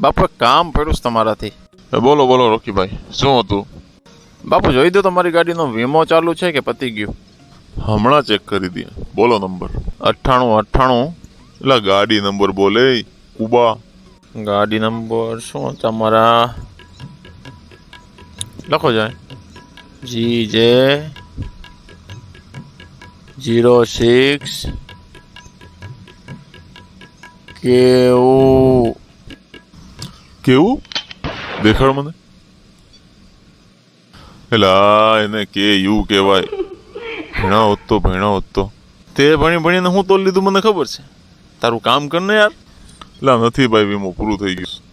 બાપુ કામ પડ્યું તમારાથી. બોલો બોલો રોકીભાઈ. શું હતું? બાપુ જોઈ દો તમારી ગાડીનો વીમો ચાલુ છે કે પતી ગયો? હમણાં ચેક કરી દે બોલો નંબર. અઠ્ઠાણું અઠ્ઠાણું. એટલે ગાડી નંબર બોલે કુબા. ગાડી નંબર શું? તમારા લખો જાય જી જે. Zero six. કેવું? કેવું? દેખાડ મને. એલા એને કે યુ કહેવાય. ભેણા હોત તો ભેણા હોત તો. તે ભણી ભણીને હું તો લીધું મને ખબર છે. તારું કામ કર ને યાર. એટલે નથી ભાઈ વીમો પૂરું થઈ ગયું.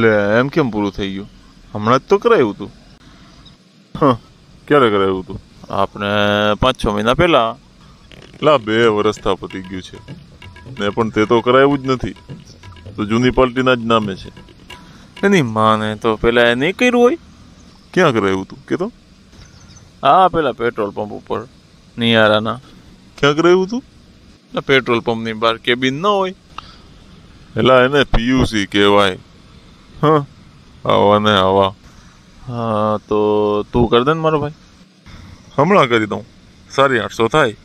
લે એમ કેમ પૂરું થઈ ગયું? હમણાં જ તો કરાયું હતું હા ક્યારે કરાયું હતું આપણે પાંચ છ મહિના પહેલા. લા બે વર્ષ પતી ગયું છે. ને પણ તે તો કરાયું જ નથી. તો જૂની પાર્ટીના જ નામે છે. એની માને તો પેલા એ નહીં કર્યું હોય? ક્યાં કરાયું હતું કે તો હા પેલા પેટ્રોલ પંપ ઉપર નિયારાના. ક્યાં કરાયું હતું એટલે પેટ્રોલ પંપની બહાર કેબિન ન હોય. એલા એને પીયુસી કહેવાય. હા આવા ને આવા. હા તો તું કર દે ને મારો ભાઈ. હમણાં કરી દઉં. સારી આઠસો થાય.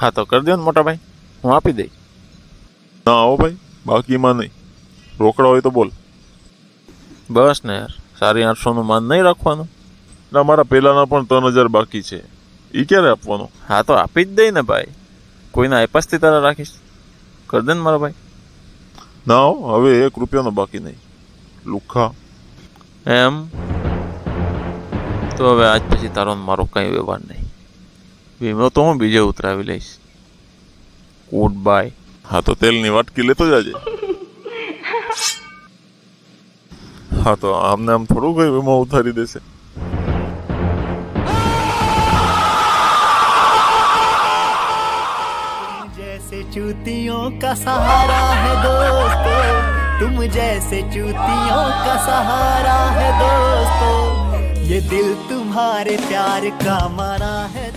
હા તો કરી દે ને મોટા ભાઈ. હું આપી દઈ ના આવો ભાઈ બાકીમાં નહીં. રોકડા હોય તો બોલ. બસ ને યાર સારી આઠસોનું માન નહીં રાખવાનું. ના મારા પહેલાંના પણ ત્રણ હજાર બાકી છે. એ ક્યારે આપવાનો? હા તો આપી જ દઈ ને ભાઈ. કોઈના એપાસથી તારા રાખીશ. કર દે ને મારા ભાઈ. ના હવે એક રૂપિયાનો બાકી નહીં. લુખા. એમ? તો હવે આજ પછી તારો મારો કંઈ વ્યવહાર નહીં. વીમો તો હું બીજે ઉતરાવી લઈશ. ગુડ બાય હા તો તેલની વાટકી લેતો જાજે હા તો આમને આમ થોડું કઈ વીમો ઉતારી દેશે जैसे चूतियों का सहारा है दोस्तों तुम जैसे चूतियों का सहारा है दोस्तों ये दिल तुम्हारे प्यार का मारा है